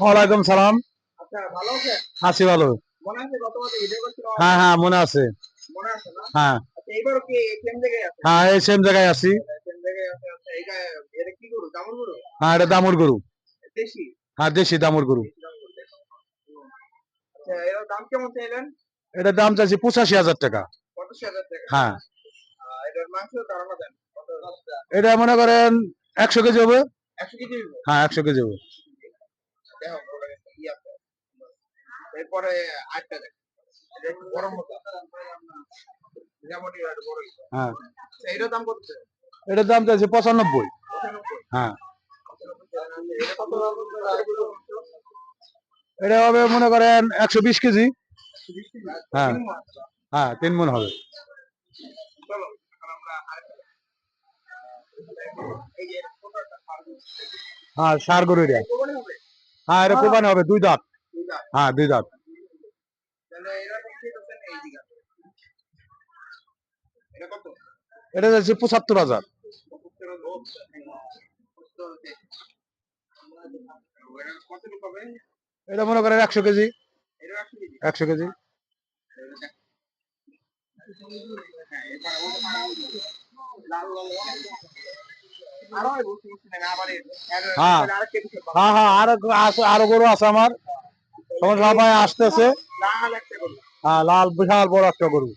ওয়ালাইকুম সালাম। আচ্ছা আছি ভালো। হ্যাঁ হ্যাঁ মনে আছে। হ্যাঁ। আচ্ছা হ্যাঁ এই সেম জায়গায় আছি। আচ্ছা এটা এটা হ্যাঁ এটা দামুর গরু। হ্যাঁ দেশি দামুর গরু। এর দাম চাইছি পঁচাশি হাজার টাকা। হ্যাঁ। এটা মনে করেন একশো কেজি হবে? হ্যাঁ একশো কেজি হবে। দেখো ওটা একটা ই আছে। এরপরে আটটা দেখ। এটা একটু বড় মতো। যেমনই একটু বড় হ্যাঁ। আচ্ছা এটার দাম কত এটার দাম চাইছি পঁচানব্বই। হ্যাঁ। এটা হবে মনে করেন একশো বিশ কেজি। হ্যাঁ। হ্যাঁ তিন মন হবে। হ্যাঁ সার গরু এটা। হ্যাঁ এটা কোরবানি হবে, দুই দাঁত। হ্যাঁ দুই দাঁত। এটা চাইছি পঁচাত্তর হাজার। এটা মনে করেন একশো কেজি। একশো কেজি। হ্যাঁ। হ্যাঁ হ্যাঁ আরও আরও গরু আছে আমার। তোমার সবাই আসতেছে। হ্যাঁ লাল বিশাল বড় একটা গরু।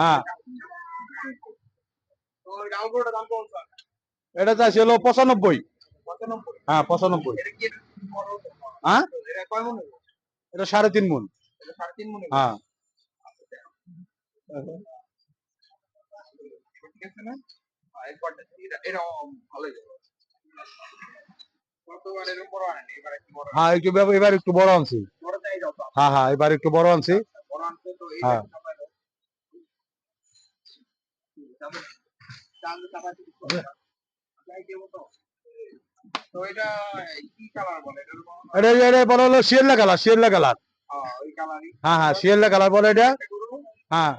হ্যাঁ। এটা চাইছি হলো পঁচানব্বই। হ্যাঁ পঁচানব্বই? হ্যাঁ? এটা সাড়ে তিন মন। এটা সাড়ে তিন মন হ্যাঁ। হ্যাঁ একটু এবার- একটু বড় আনছি। হ্যাঁ হ্যাঁ এবার একটু বড় আনছি। হ্যাঁ। এটা বলে? হলো শিয়াল্লা কালার শিয়াল্লা কালার। হ্যাঁ, হ্যাঁ হ্যাঁ শিয়াল্লা কালার বলে এটা। হ্যাঁ।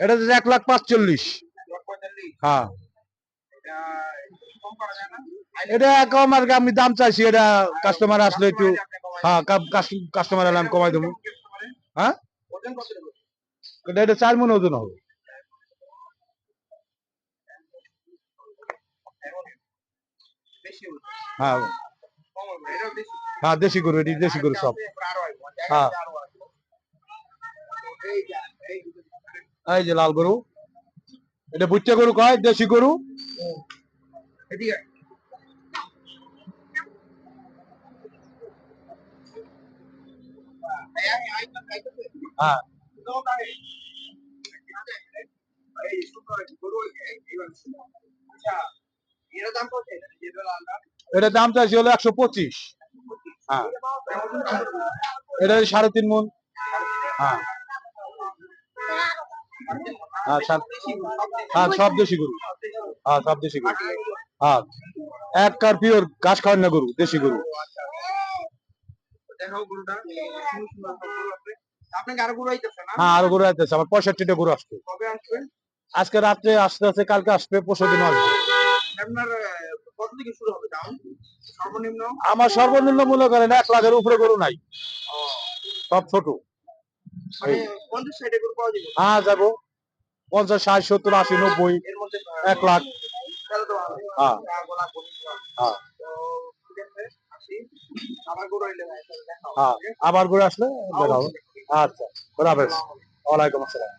এটা এক লাখ পাঁচচল্লিশ। হ্যাঁ। এটা কম আর আমি দাম চাইছি, এটা কাস্টমার আসলে একটু হ্যাঁ কাস্টমার এলে আমি কমাই দেবো। হ্যাঁ? এটা চার মন ওজন হবে। হ্যাঁ। হ্যাঁ দেশি গরু, এটি দেশি গরু সব। হ্যাঁ। আরও আসব এই যা এই দুটো এই যে লাল গরু। এটা বুচ্চা গরু কয়? দেশি গরু। হ্যাঁ। এটার লালটা? এটার দাম চাইছি হলো একশো পঁচিশ। হ্যাঁ। এটা সাড়ে তিন মন। হ্যাঁ। হ্যাঁ হ্যাঁ সব দেশি গরু। হ্যাঁ সব দেশি গরু। হ্যাঁ এক কার পিওর ঘাস খাওয়ান না গরু দেশি গরু। আরও আইতেছে? হ্যাঁ আরও গরু আসতেছে আমার পঁয়ষট্টিটা গরু আসবে? আজকে রাত্রে আসতে আসতে কালকে আসবে পরশু দিন আসবে। আমার সর্বনিম্ন মূল্য করেন এক লাখের উপরে গরু নাই। সব ছোট মানে পঞ্চাশ ষাটে গরু পাওয়া যাবে হ্যাঁ যাব। পঞ্চাশ ষাট সত্তর আশি নব্বই এর মধ্যে এক লাখ। হ্যাঁ। হ্যাঁ। আবার হ্যাঁ আবার ঘুরে আসলে আচ্ছা খোদা হাফেজ। ওয়ালাইকুম আসসালাম।